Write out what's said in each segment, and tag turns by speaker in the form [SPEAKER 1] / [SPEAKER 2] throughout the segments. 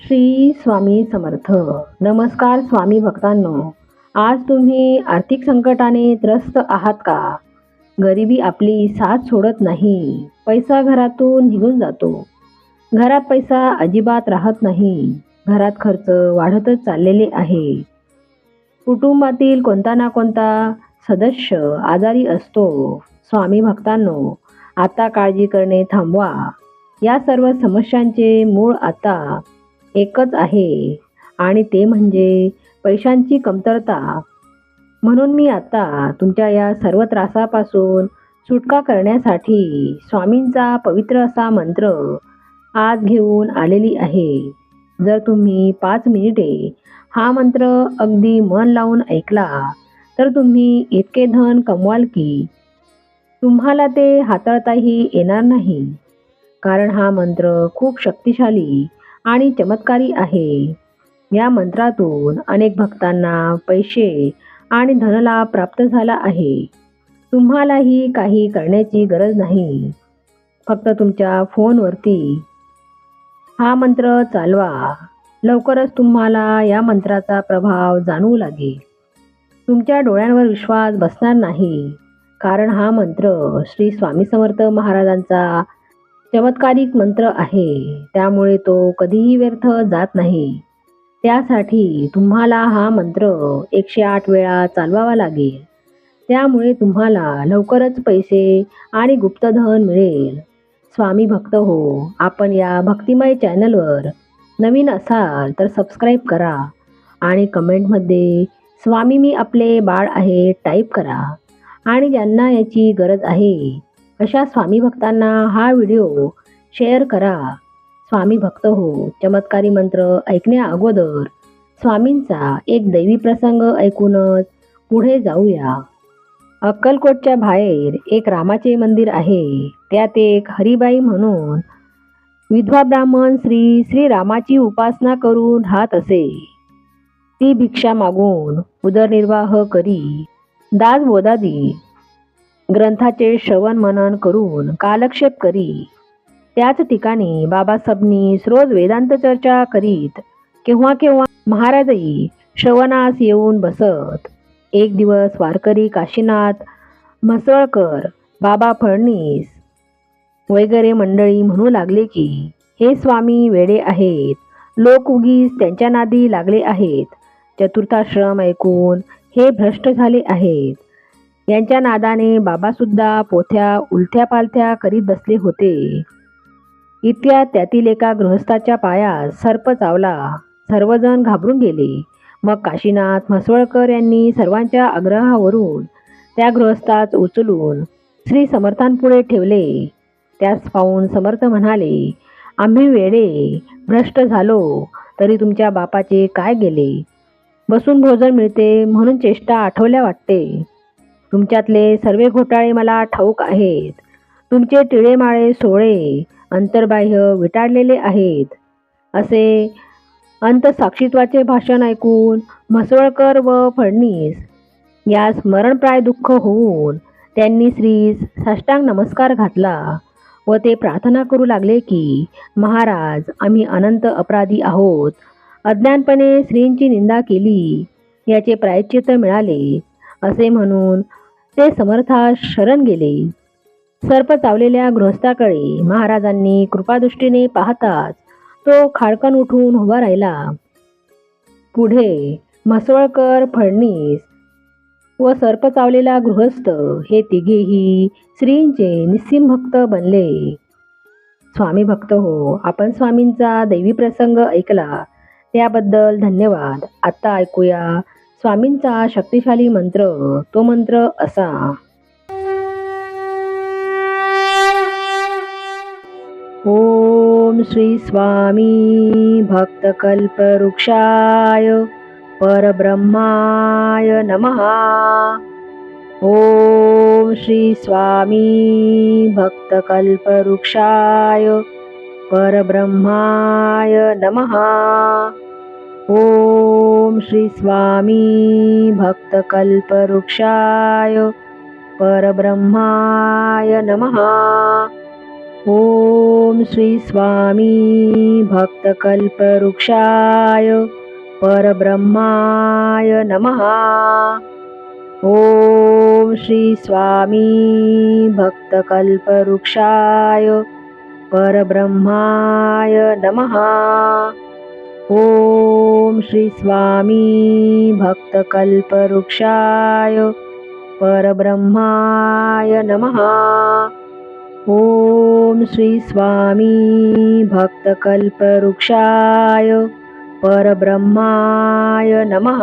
[SPEAKER 1] श्री स्वामी समर्थ. नमस्कार स्वामी भक्तांनो. आज तुम्ही आर्थिक संकटाने त्रस्त आहात का? गरिबी आपली साथ सोडत नाही. पैसा घरातून निघून जातो. घरात पैसा अजिबात राहत नाही. घरात खर्च वाढतच चाललेले आहे. कुटुंबातील कोणता ना कोणता सदस्य आजारी असतो. स्वामी भक्तांनो आता काळजी करणे थांबवा. या सर्व समस्यांचे मूळ आता एकच आहे. आणि ते म्हणजे पैशांची कमतरता. म्हणून मी आता तुमच्या या सर्व त्रासापासून सुटका करण्यासाठी स्वामींचा पवित्र असा मंत्र आज घेऊन आलेली आहे. जर तुम्ही पाच मिनिटे हा मंत्र अगदी मन लावून ऐकला तर तुम्ही इतके धन कमवाल की तुम्हाला ते हाताळताही येणार नाही. कारण हा मंत्र खूप शक्तिशाली आणि चमत्कारी आहे. या मंत्रातून अनेक भक्तांना पैसे आणि धनलाभ प्राप्त झाला आहे. तुम्हालाही काही करण्याची गरज नाही. फक्त तुमच्या फोनवरती हा मंत्र चालवा. लवकरच तुम्हाला या मंत्राचा प्रभाव जाणवू लागेल. तुमच्या डोळ्यांवर विश्वास बसणार नाही. कारण हा मंत्र श्री स्वामी समर्थ महाराजांचा चमत्कारिक मंत्र आहे. त्यामुळे तो कधीही व्यर्थ जात नाही. त्यासाठी तुम्हाला हा मंत्र एकशे आठ वेळा चालवावा लागेल. त्यामुळे तुम्हाला लवकरच पैसे आणि गुप्तधन मिळेल. स्वामी भक्त हो आपण या भक्तिमय चॅनलवर नवीन असाल तर सबस्क्राईब करा आणि कमेंटमध्ये स्वामी मी आपले बाळ आहे टाईप करा आणि ज्यांना याची गरज आहे अशा स्वामी भक्तांना हा व्हिडिओ शेअर करा. स्वामी भक्त हो चमत्कारी मंत्र ऐकण्या अगोदर स्वामींचा एक दैवी प्रसंग ऐकूनच पुढे जाऊया. अक्कलकोटच्या बाहेर एक रामाचे मंदिर आहे. त्यात एक हरिबाई म्हणून विधवा ब्राह्मण श्री श्री रामाची उपासना करून राहत असे. ती भिक्षा मागून उदरनिर्वाह करी दास बोदादी ग्रंथाचे श्रवण मनन करून कालक्षेप करी. त्याच ठिकाणी बाबा सबनीस रोज वेदांत चर्चा करीत. केव्हा केव्हा महाराजही श्रवणास येऊन बसत. एक दिवस वारकरी काशीनाथ म्हसळकर बाबा फडणीस. वगैरे मंडळी म्हणू लागले की हे स्वामी वेडे आहेत. लोक उगीच त्यांच्या नादी लागले आहेत. चतुर्थाश्रम ऐकून हे भ्रष्ट झाले आहेत. यांच्या नादाने बाबासुद्धा पोथ्या उलथ्या पालथ्या करीत बसले होते. इतक्यात त्यातील एका गृहस्थाच्या पायात सर्प चावला. सर्वजण घाबरून गेले. मग काशीनाथ म्हसवळकर यांनी सर्वांच्या आग्रहावरून त्या गृहस्थास उचलून श्री समर्थांपुढे ठेवले. त्यास पाहून समर्थ म्हणाले आम्ही वेडे भ्रष्ट झालो तरी तुमच्या बापाचे काय गेले? बसून भोजन मिळते म्हणून चेष्टा आठवल्या वाटते. तुमच्यातले सर्व घोटाळे मला ठाऊक आहेत. तुमचे टिळेमाळे सोळे अंतर्बाह्य विटाळलेले आहेत. असे अंतसाक्षित्वाचे भाषण ऐकून म्हसवळकर व फडणीस या स्मरणप्राय दुःख होऊन त्यांनी श्रीस साष्टांग नमस्कार घातला व ते प्रार्थना करू लागले की महाराज आम्ही अनंत अपराधी आहोत. अज्ञानपणे श्रींची निंदा केली याचे प्रायश्चित्त मिळाले असे म्हणून ते समर्थास शरण गेले. सर्प चावलेल्या गृहस्थाकडे महाराजांनी कृपादृष्टीने पाहताच तो खाडकन उठून उभा राहिला. पुढे म्हसवळकर फडणीस व सर्प चावलेला गृहस्थ हे तिघेही श्रींचे निस्सिम भक्त बनले. स्वामी भक्त हो आपण स्वामींचा दैवी प्रसंग ऐकला. त्याबद्दल धन्यवाद. आता ऐकूया स्वामींचा शक्तिशाली मंत्र तो मंत्र असा. ॐ श्री स्वामी भक्तकल्पवृक्षाय परब्रह्माय नमः. ओम श्री स्वामी भक्तकल्पवृक्षाय परब्रह्माय नमः. ॐ श्री स्वामी भक्तकल्पवृक्षाय परब्रह्माय नमः। ॐ श्री स्वामी भक्तकल्पवृक्षाय परब्रह्माय नमः। ॐ श्री स्वामी भक्तकल्पवृक्षाय परब्रह्माय नमः। ॐ श्री स्वामी भक्तकल्पवृक्षाय परब्रह्माय नमः। ॐ श्री स्वामी भक्तकल्पवृक्षाय परब्रह्माय नमः।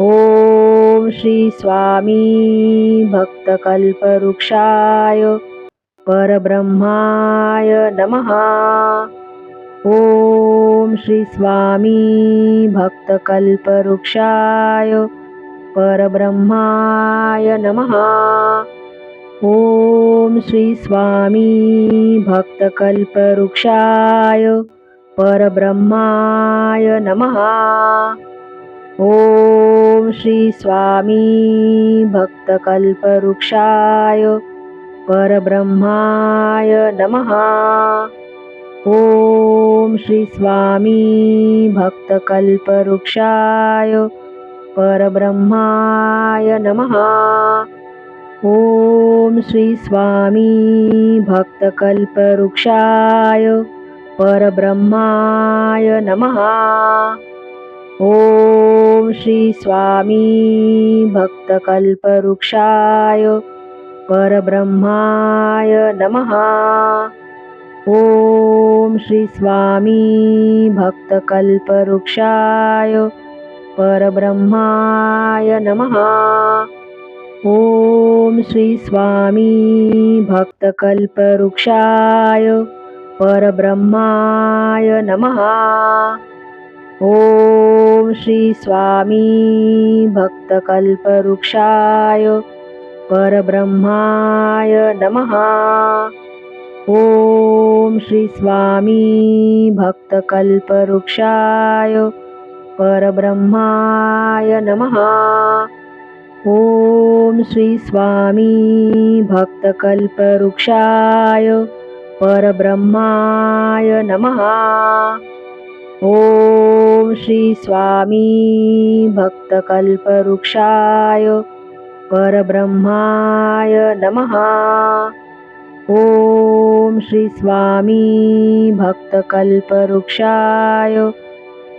[SPEAKER 1] ॐ श्री स्वामी भक्तकल्पवृक्षाय परब्रह्माय नमः ॐ श्री स्वामी भक्तकल्पवृक्षाय परब्रह्माय नमः। ॐ श्री स्वामी भक्तकल्पवृक्षाय परब्रह्माय नमः। ॐ श्री स्वामी भक्तकल्पवृक्षाय परब्रह्माय नमः ॐ श्री स्वामी भक्तकल्पवृक्षाय परब्रह्माय नमः। ॐ श्री स्वामी भक्तकल्पवृक्षाय परब्रह्माय नमः। ॐ श्री स्वामी भक्तकल्पवृक्षाय परब्रह्माय नमः। ॐ श्री स्वामी भक्तकल्पवृक्षाय परब्रह्माय नमः। ॐ श्री स्वामी भक्तकल्पवृक्षाय परब्रह्माय नमः। ॐ श्री स्वामी भक्तकल्पवृक्षाय परब्रह्माय नमः ॐ श्री स्वामी भक्तकल्पवृक्षाय परब्रह्माय नमः। ॐ श्री स्वामी भक्तकल्पवृक्षाय परब्रह्माय नमः। ॐ श्री स्वामी भक्तकल्पवृक्षाय परब्रह्माय नमः ॐ श्री स्वामी भक्तकल्पवृक्षाय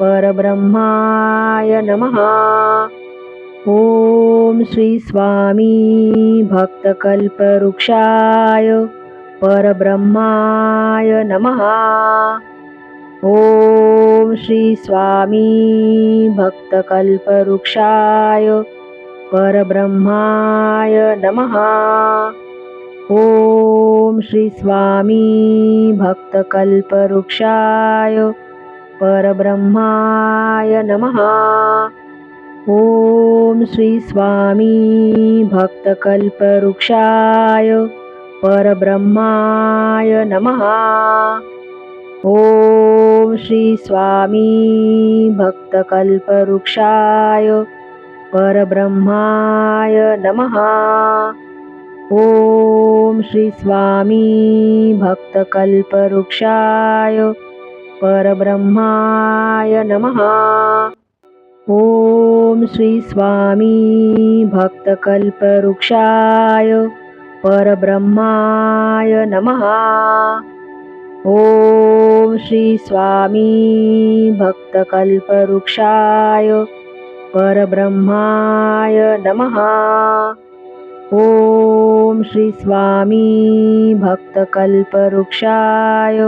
[SPEAKER 1] परब्रह्माय नमः। ॐ श्री स्वामी भक्तकल्पवृक्षाय परब्रह्माय नमः। ॐ श्री स्वामी भक्तकल्पवृक्षाय परब्रह्माय नमः ॐ श्री स्वामी भक्तकल्पवृक्षाय परब्रह्माय नमः। ॐ श्री स्वामी भक्तकल्पवृक्षाय परब्रह्माय नमः। ॐ श्री स्वामी भक्तकल्पवृक्षाय परब्रह्माय नमः ॐ श्री स्वामी भक्तकल्पवृक्षाय परब्रह्माय नमः। ॐ श्री स्वामी भक्तकल्पवृक्षाय परब्रह्माय नमः। ॐ श्री स्वामी भक्तकल्पवृक्षाय परब्रह्माय नमः। ॐ श्री स्वामी भक्तकल्पवृक्षाय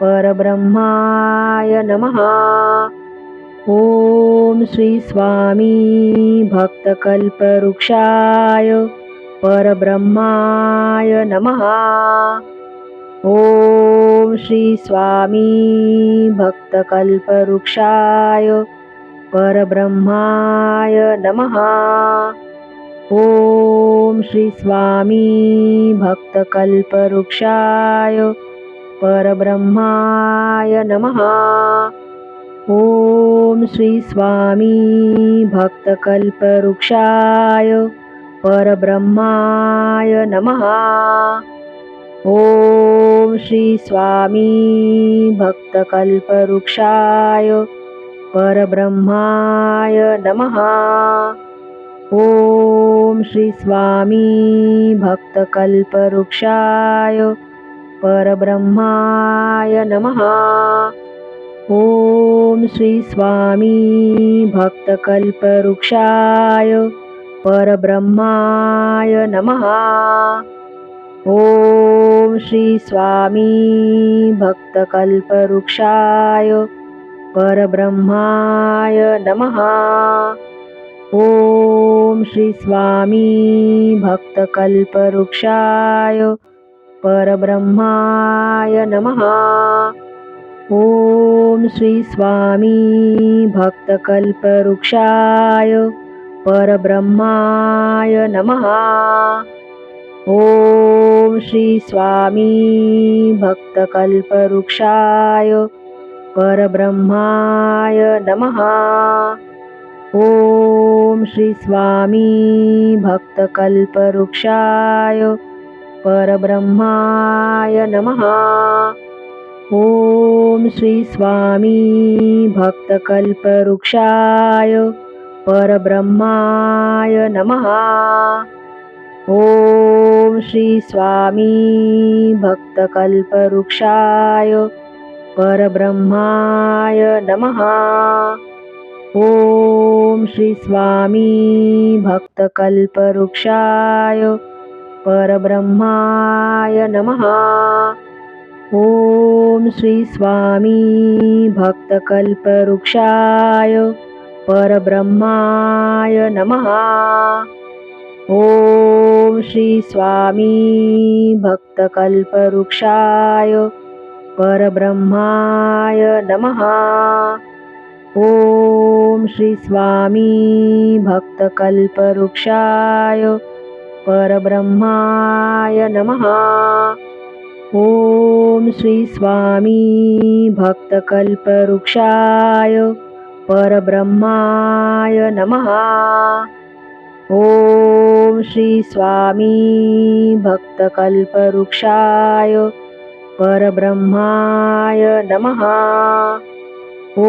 [SPEAKER 1] परब्रह्माय नमः। ॐ श्री स्वामी भक्तकल्पवृक्षाय परब्रह्माय नमः। ॐ श्री स्वामी भक्तकल्पवृक्षाय परब्रह्माय नमः ॐ श्री स्वामी भक्तकल्पवृक्षाय परब्रह्माय नमः। ॐ श्री स्वामी भक्तकल्पवृक्षाय परब्रह्माय नमः। ॐ श्री स्वामी भक्तकल्पवृक्षाय परब्रह्माय नमः ॐ श्री स्वामी भक्तकल्पवृक्षाय परब्रह्माय नमः। ॐ श्री स्वामी भक्तकल्पवृक्षाय परब्रह्माय नमः। ॐ श्री स्वामी भक्तकल्पवृक्षाय परब्रह्माय नमः ॐ श्री स्वामी भक्तकल्पवृक्षाय परब्रह्माय नमः। ॐ श्री स्वामी भक्तकल्पवृक्षाय परब्रह्माय नमः। ॐ श्री स्वामी भक्तकल्पवृक्षाय परब्रह्माय नमः ॐ श्री स्वामी भक्तकल्पवृक्षाय परब्रह्माय नमः। ॐ श्री स्वामी भक्तकल्पवृक्षाय परब्रह्माय नमः। ॐ श्री स्वामी भक्तकल्पवृक्षाय परब्रह्माय नमः। ॐ श्री स्वामी भक्तकल्पवृक्षाय परब्रह्माय नमः। ॐ श्री स्वामी भक्तकल्पवृक्षाय परब्रह्माय नमः। ॐ श्री स्वामी भक्तकल्पवृक्षाय परब्रह्माय नमः ॐ श्री स्वामी भक्तकल्पवृक्षाय परब्रह्माय नमः। ॐ श्री स्वामी भक्तकल्पवृक्षाय परब्रह्माय नमः। ॐ श्री स्वामी भक्तकल्पवृक्षाय परब्रह्माय नमः। ॐ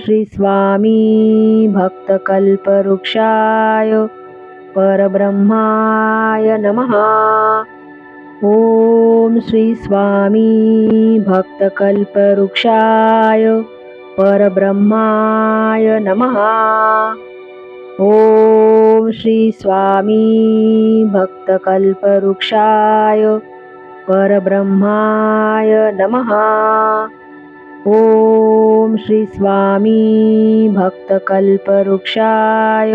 [SPEAKER 1] श्री स्वामी भक्तकल्पवृक्षाय परब्रह्माय नमः। ॐ श्री स्वामी भक्तकल्पवृक्षाय परब्रह्माय नमः। ॐ श्री स्वामी भक्तकल्पवृक्षाय परब्रह्माय नमः ॐ श्री स्वामी भक्तकल्पवृक्षाय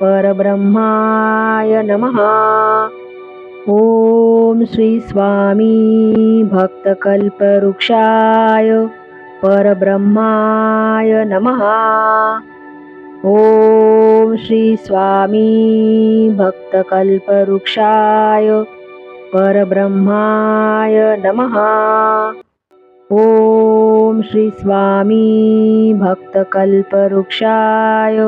[SPEAKER 1] परब्रह्माय नमः। ॐ श्री स्वामी भक्तकल्पवृक्षाय परब्रह्माय नमः। ॐ श्री स्वामी भक्तकल्पवृक्षाय परब्रह्माय नमः। ॐ श्री स्वामी भक्तकल्पवृक्षाय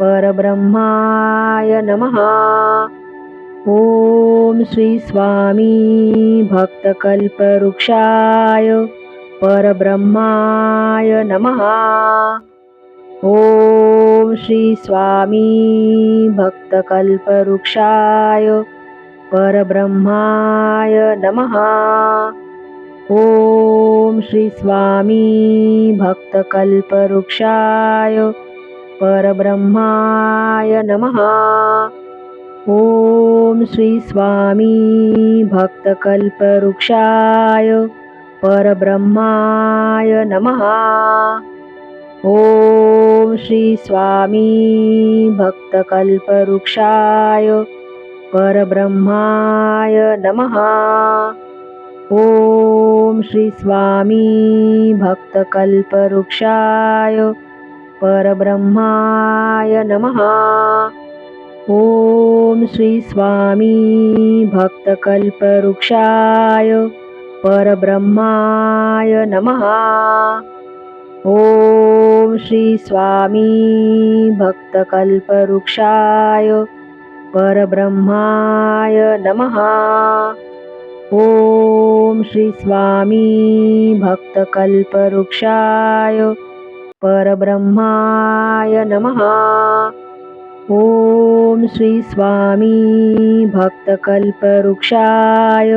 [SPEAKER 1] परब्रह्माय नमः। ॐ श्री स्वामी भक्तकल्पवृक्षाय परब्रह्माय नमः। ॐ श्री स्वामी भक्तकल्पवृक्षाय परब्रह्माय नमः। ॐ श्री स्वामी भक्तकल्पवृक्षाय परब्रह्माय नमः। ॐ श्री स्वामी भक्तकल्पवृक्षाय परब्रह्माय नमः। ॐ श्री स्वामी भक्तकल्पवृक्षाय परब्रह्माय नमः ॐ श्री स्वामी भक्तकल्पवृक्षाय परब्रह्माय नमः। ॐ श्री स्वामी भक्तकल्पवृक्षाय परब्रह्माय नमः। ॐ श्री स्वामी भक्तकल्पवृक्षाय परब्रह्माय नमः ॐ श्री स्वामी भक्तकल्पवृक्षाय परब्रह्माय नमः। ॐ श्री स्वामी भक्तकल्पवृक्षाय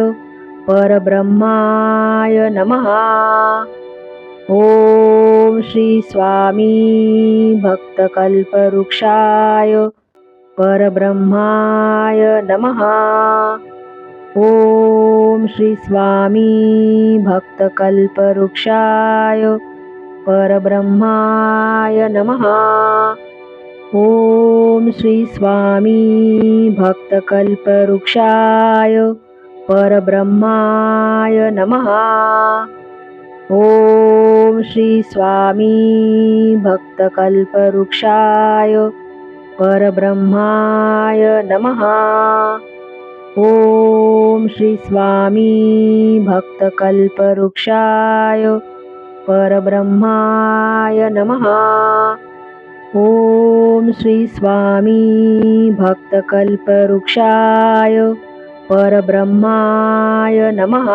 [SPEAKER 1] परब्रह्माय नमः। ॐ श्री स्वामी भक्तकल्पवृक्षाय परब्रह्माय नमः। ॐ श्री स्वामी भक्तकल्पवृक्षाय परब्रह्माय नमः। ॐ श्री स्वामी भक्तकल्पवृक्षाय परब्रह्माय नमः। ॐ श्री स्वामी भक्तकल्पवृक्षाय परब्रह्माय नमः ॐ श्री स्वामी भक्तकल्पवृक्षाय परब्रह्माय नमः। ॐ श्री स्वामी भक्तकल्पवृक्षाय परब्रह्माय नमः।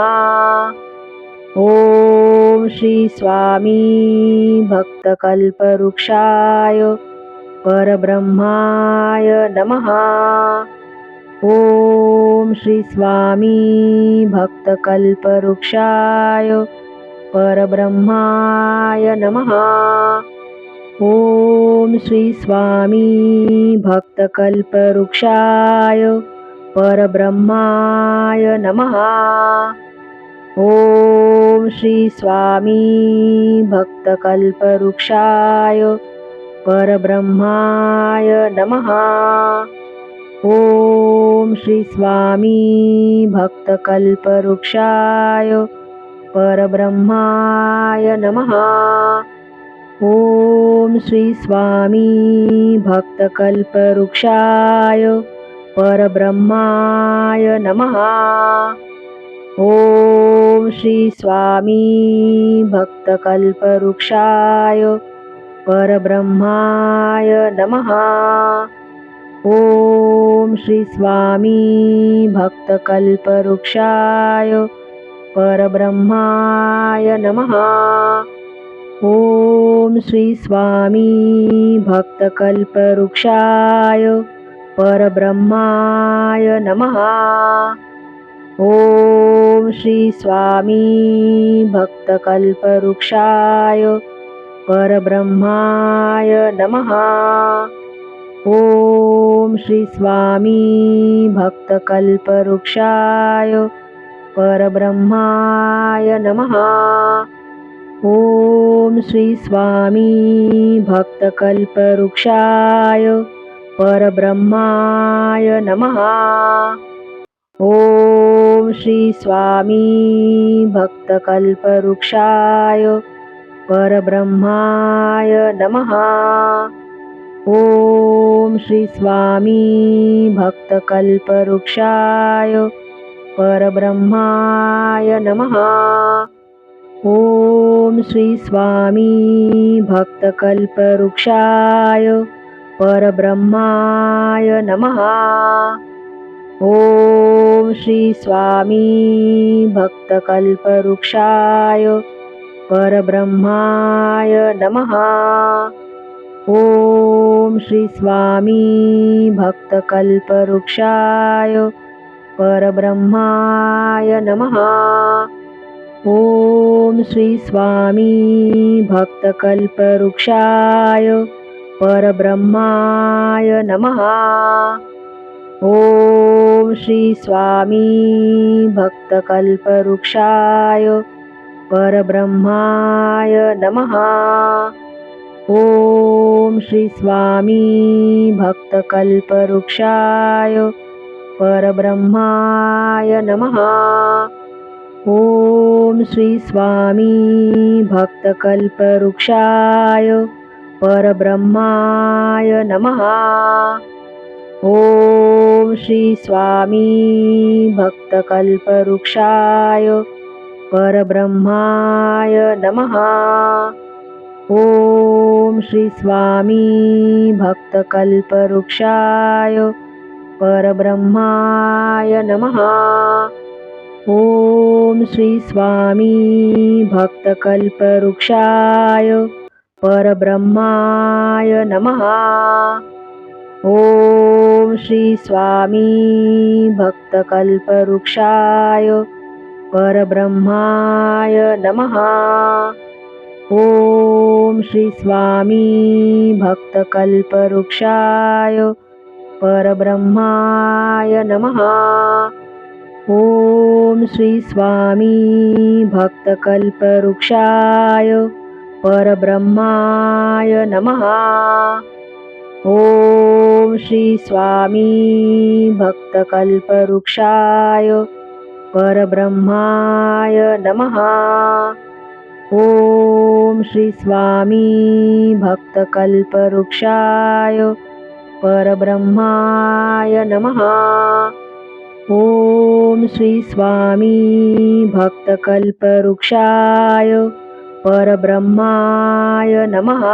[SPEAKER 1] ॐ श्री स्वामी भक्तकल्पवृक्षाय परब्रह्माय नमः ॐ श्री स्वामी भक्तकल्पवृक्षाय परब्रह्माय नमः। ॐ श्री स्वामी भक्तकल्पवृक्षाय परब्रह्माय नमः। ॐ श्री स्वामी भक्तकल्पवृक्षाय परब्रह्माय नमः ॐ श्री स्वामी भक्तकल्पवृक्षाय परब्रह्माय नमः। ॐ श्री स्वामी भक्तकल्पवृक्षाय परब्रह्माय नमः। ॐ श्री स्वामी भक्तकल्पवृक्षाय परब्रह्माय नमः। ॐ श्री स्वामी भक्तकल्पवृक्षाय परब्रह्माय नमः। ॐ श्री स्वामी भक्तकल्पवृक्षाय परब्रह्माय नमः। ॐ श्री स्वामी भक्तकल्पवृक्षाय परब्रह्माय नमः ॐ श्री स्वामी भक्तकल्पवृक्षाय परब्रह्माय नमः। ॐ श्री स्वामी भक्तकल्पवृक्षाय परब्रह्माय नमः। ॐ श्री स्वामी भक्तकल्पवृक्षाय परब्रह्माय नमः ॐ श्री स्वामी भक्तकल्पवृक्षाय परब्रह्माय नमः। ॐ श्री स्वामी भक्तकल्पवृक्षाय परब्रह्माय नमः। ॐ श्री स्वामी भक्तकल्पवृक्षाय परब्रह्माय नमः। ॐ श्री स्वामी भक्तकल्पवृक्षाय परब्रह्माय नमः। ॐ श्री स्वामी भक्तकल्पवृक्षाय परब्रह्माय नमः। ॐ श्री स्वामी भक्तकल्पवृक्षाय परब्रह्माय नमः ॐ श्री स्वामी भक्तकल्पवृक्षाय परब्रह्माय नमः। ॐ श्री स्वामी भक्तकल्पवृक्षाय परब्रह्माय नमः। ॐ श्री स्वामी भक्तकल्पवृक्षाय परब्रह्माय नमः ॐ श्री स्वामी भक्तकल्पवृक्षाय परब्रह्माय नमः। ॐ श्री स्वामी भक्तकल्पवृक्षाय परब्रह्माय नमः। ॐ श्री स्वामी भक्तकल्पवृक्षाय परब्रह्माय नमः। ॐ श्री स्वामी भक्तकल्पवृक्षाय परब्रह्माय नमः। ॐ श्री स्वामी भक्तकल्पवृक्षाय परब्रह्माय नमः। ॐ श्री स्वामी भक्तकल्पवृक्षाय परब्रह्माय नमः। ॐ श्री स्वामी भक्तकल्पवृक्षाय परब्रह्माय नमः। ॐ श्री स्वामी भक्तकल्पवृक्षाय परब्रह्माय नमः